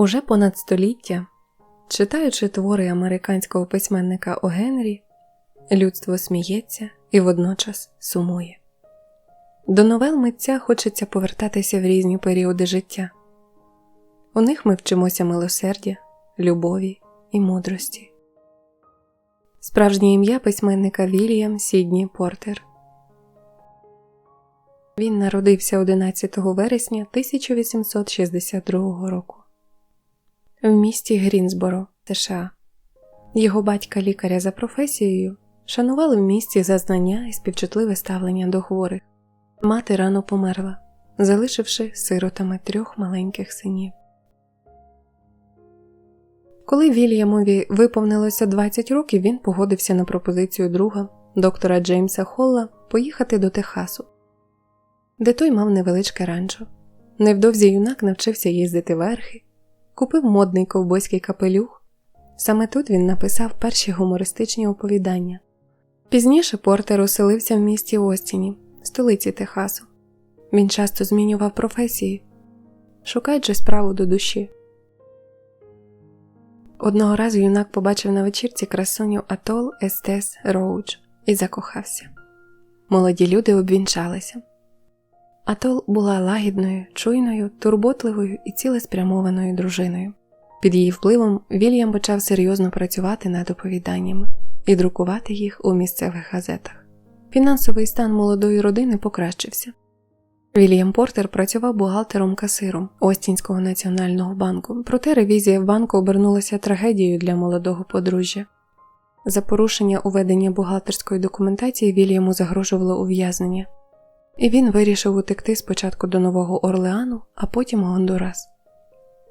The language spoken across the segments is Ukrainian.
Уже понад століття, читаючи твори американського письменника О Генрі, людство сміється і водночас сумує. До новел митця хочеться повертатися в різні періоди життя. У них ми вчимося милосердя, любові і мудрості. Справжнє ім'я письменника Вільям Сідні Портер. Він народився 11 вересня 1862 року в місті Грінсборо, США. Його батька лікаря за професією шанували в місті за знання і співчутливе ставлення до хворих. Мати рано померла, залишивши сиротами трьох маленьких синів. Коли Вільямові виповнилося 20 років, він погодився на пропозицію друга, доктора Джеймса Холла, поїхати до Техасу, де той мав невеличке ранчо. Невдовзі юнак навчився їздити верхи, купив модний ковбойський капелюх. Саме тут він написав перші гумористичні оповідання. Пізніше Портер оселився в місті Остіні, столиці Техасу. Він часто змінював професії, шукаючи справу до душі. Одного разу юнак побачив на вечірці красуню Атол Естес Роудж і закохався. Молоді люди обвінчалися. Атол була лагідною, чуйною, турботливою і цілеспрямованою дружиною. Під її впливом Вільям почав серйозно працювати над оповіданнями і друкувати їх у місцевих газетах. Фінансовий стан молодої родини покращився. Вільям Портер працював бухгалтером-касиром Остінського національного банку, проте ревізія в банку обернулася трагедією для молодого подружжя. За порушення у веденні бухгалтерської документації Вільяму загрожувало ув'язнення, і він вирішив утекти спочатку до Нового Орлеану, а потім Гондурас.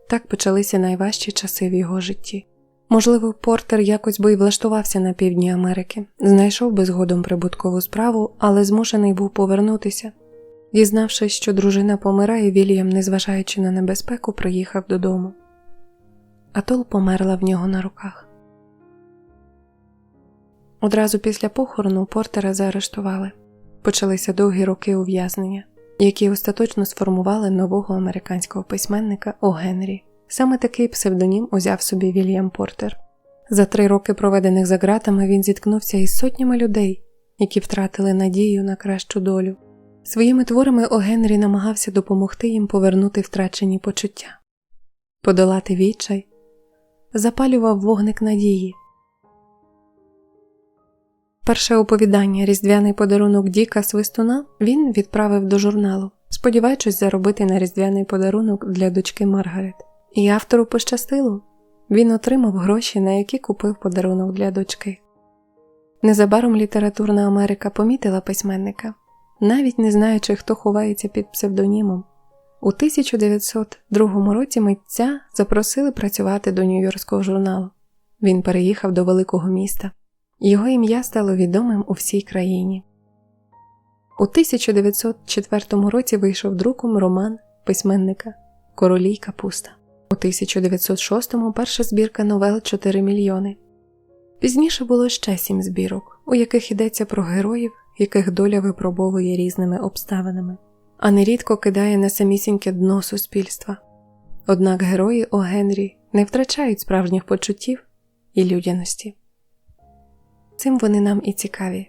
Так почалися найважчі часи в його житті. Можливо, Портер якось би й влаштувався на півдні Америки, знайшов би згодом прибуткову справу, але змушений був повернутися. Дізнавшись, що дружина помирає, Вільям, незважаючи на небезпеку, приїхав додому. Атол померла в нього на руках. Одразу після похорону Портера заарештували. Почалися довгі роки ув'язнення, які остаточно сформували нового американського письменника О Генрі. Саме такий псевдонім узяв собі Вільям Портер. За три роки, проведених за ґратами, він зіткнувся із сотнями людей, які втратили надію на кращу долю. Своїми творами О Генрі намагався допомогти їм повернути втрачені почуття, подолати відчай, запалював вогник надії. Перше оповідання Різдвяний подарунок Діка Свистуна він відправив до журналу, сподіваючись заробити на різдвяний подарунок для дочки Маргарет. І автору пощастило він отримав гроші, на які купив подарунок для дочки. Незабаром літературна Америка помітила письменника, навіть не знаючи, хто ховається під псевдонімом. У 1902 році митця запросили працювати до Нью-Йоркського журналу. Він переїхав до великого міста. Його ім'я стало відомим у всій країні. У 1904 році вийшов друком роман письменника Королі й капуста. У 1906-му перша збірка новел 4 мільйони. Пізніше було ще сім збірок, у яких йдеться про героїв, яких доля випробовує різними обставинами, а нерідко кидає на самісіньке дно суспільства. Однак герої О Генрі не втрачають справжніх почуттів і людяності. Цим вони нам і цікаві.